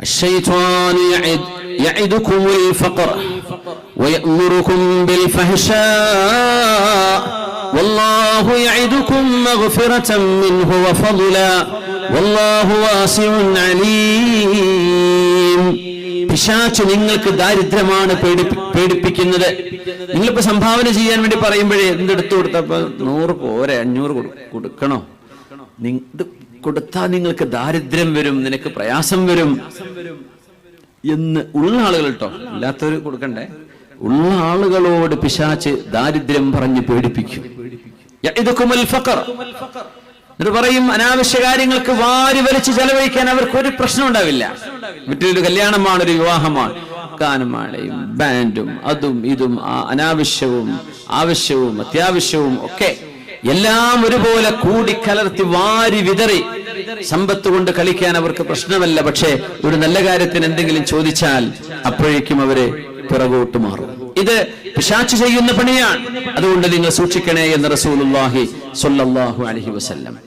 الشيطان يعد يعدكم الفقر ويأمركم بالفحشاء والله يعدكم مغفرة منه وفضلا والله واسع عليم പിശാച്ച് നിങ്ങൾക്ക് ദാരിദ്ര്യമാണ് പേടിപ്പി പേടിപ്പിക്കുന്നത് നിങ്ങളിപ്പോ സംഭാവന ചെയ്യാൻ വേണ്ടി പറയുമ്പോഴേ എന്തെടുത്തു കൊടുത്തപ്പോ നൂറ് പോരെ അഞ്ഞൂറ് കൊടു- കൊടുക്കണോ നി- ഇത് കൊടുത്താൽ നിങ്ങൾക്ക് ദാരിദ്ര്യം വരും നിനക്ക് പ്രയാസം വരും എന്ന് ഉള്ള ആളുകൾ കേട്ടോ ഇല്ലാത്തവർ കൊടുക്കണ്ടേ? ഉള്ള ആളുകളോട് പിശാച്ച് ദാരിദ്ര്യം പറഞ്ഞ് പേടിപ്പിക്കും. എന്നിട്ട് പറയും അനാവശ്യ കാര്യങ്ങൾക്ക് വാരി വലിച്ച് ചെലവഴിക്കാൻ അവർക്ക് ഒരു പ്രശ്നം ഉണ്ടാവില്ല. വീട്ടിലൊരു കല്യാണമാണ് ഒരു വിവാഹമാണ്. കാനമാളയും ബാൻഡും അതും ഇതും അനാവശ്യവും ആവശ്യവും അത്യാവശ്യവും ഒക്കെ എല്ലാം ഒരുപോലെ കൂടി കലർത്തി വാരി വിതറി സമ്പത്ത് കൊണ്ട് കളിക്കാൻ അവർക്ക് പ്രശ്നമല്ല പക്ഷേ ഒരു നല്ല കാര്യത്തിന് എന്തെങ്കിലും ചോദിച്ചാൽ അപ്പോഴേക്കും അവരെ പിറകോട്ട് മാറും. ഇത് പിശാച്ച് ചെയ്യുന്ന പണിയാണ്. അതുകൊണ്ട് നിങ്ങൾ സൂക്ഷിക്കണേ എന്ന് സ്വല്ലല്ലാഹു അലൈഹി വസല്ലം.